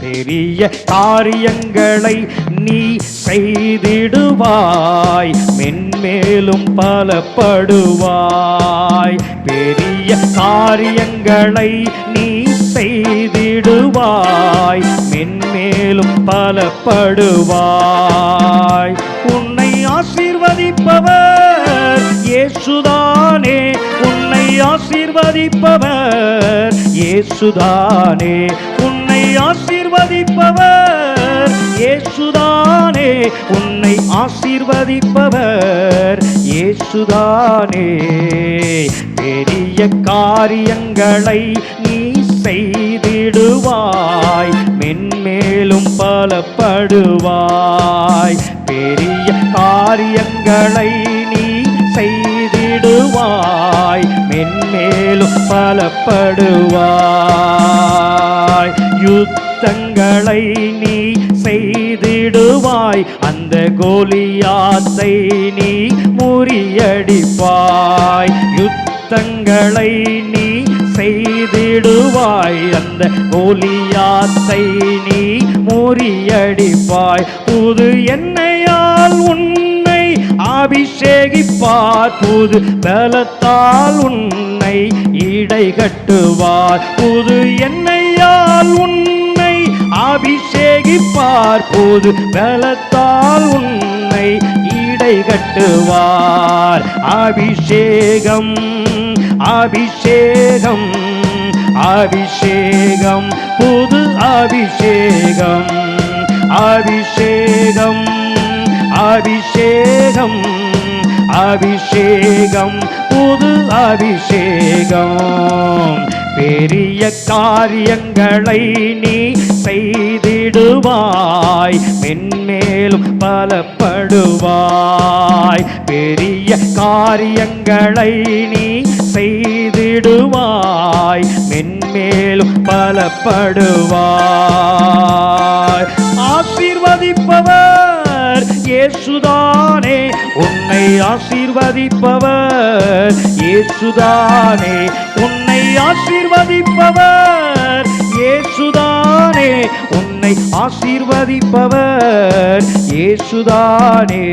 பெரிய காரியங்களை நீ செய்திடுவாய். மென்மேலும் பலப்படுவாய். பெரிய காரியங்களை நீ செய்திடுவாய். மென்மேலும் பலப்படுவாய். உன்னை ஆசீர்வதிப்பவர் இயேசுதானே. ஆசீர்வதிப்பவர். இயேசுதானே உன்னை ஆசீர்வதிப்பவர். இயேசுதானே உன்னை ஆசீர்வதிப்பவர். இயேசுதானே பெரிய காரியங்களை நீ செய்திடுவாய். மென்மேலும் பலப்படுவாய். பெரிய காரியங்களை பலப்படுவாய் மென்மேலும் பலப்படுவாய். யுத்தங்களை நீ செய்திடுவாய் அந்த கோலியாத்தை நீ முறியடிப்பாய். யுத்தங்களை நீ செய்திடுவாய் அந்த கோலியாத்தை நீ முறியடிப்பாய். புது என்னையால் உன் அபிஷேகிப்பார் புது பலத்தால் உன்னை இடை கட்டுவார். புது எண்ணெயால் உன்னை அபிஷேகிப்பார் புது பலத்தால் உன்னை இடை கட்டுவார். அபிஷேகம் அபிஷேகம் அபிஷேகம் புது அபிஷேகம் அபிஷேகம் அபிஷேகம். அபிஷேகம் புது அபிஷேகம். பெரிய காரியங்களை நீ செய்திடுவாய் மென்மேலும் பலப்படுவாய். பெரிய காரியங்களை நீ செய்திடுவாய் மென்மேலும் பலப்படுவாய். ஆசீர்வதிப்பவர் இயேசுதானே உன்னை ஆசீர்வதிப்பவர். இயேசுதானே உன்னை ஆசீர்வதிப்பவர். இயேசுதானே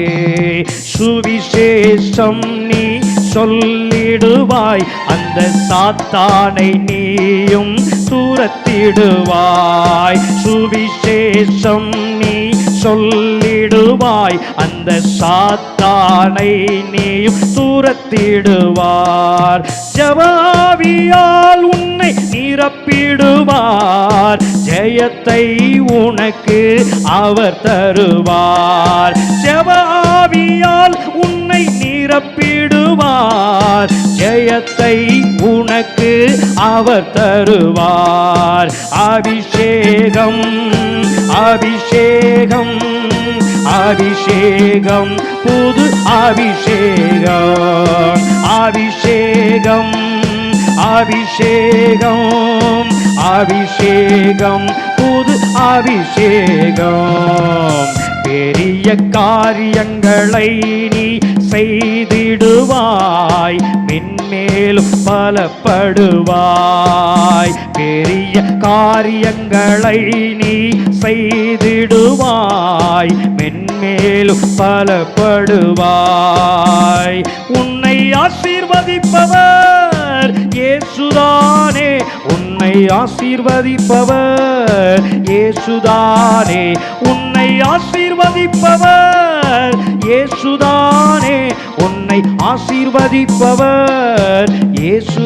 சுவிசேஷம் நீ சொல்லிடுவாய். அந்த சாத்தானை நீயும் தூரத்திடுவாய். சுவிசேஷம் நீ சொல்லிடுவாய். அந்த சாத்தானை நீயும் தூரத்திடுவார். ஜவாவியால் உன்னை நிரப்பிடுவார். ஜெயத்தை உனக்கு அவர் தருவார். ஜவா நிரப்பிடுவார் ஜெயத்தை உனக்கு அவர் தருவார். அபிஷேகம் அபிஷேகம் அபிஷேகம் புது அபிஷேகம் அபிஷேகம் அபிஷேகம் அபிஷேகம் புது அபிஷேகம். பெரிய காரியங்களை நீ செய்திடுவாய். மென்மேலும் பலப்படுவாய். பெரிய காரியங்களை நீ செய்திடுவாய். மென்மேலும் பலப்படுவாய். உன்னை ஆசீர்வதிப்பவர் ஏசுதானே உன்னை ஆசீர்வதிப்பவர் ஏசுதானே உன்னை ஆசீர்வதிப்பவர் இயேசுதானே உன்னை ஆசீர்வதிப்பவர் இயேசுதானே.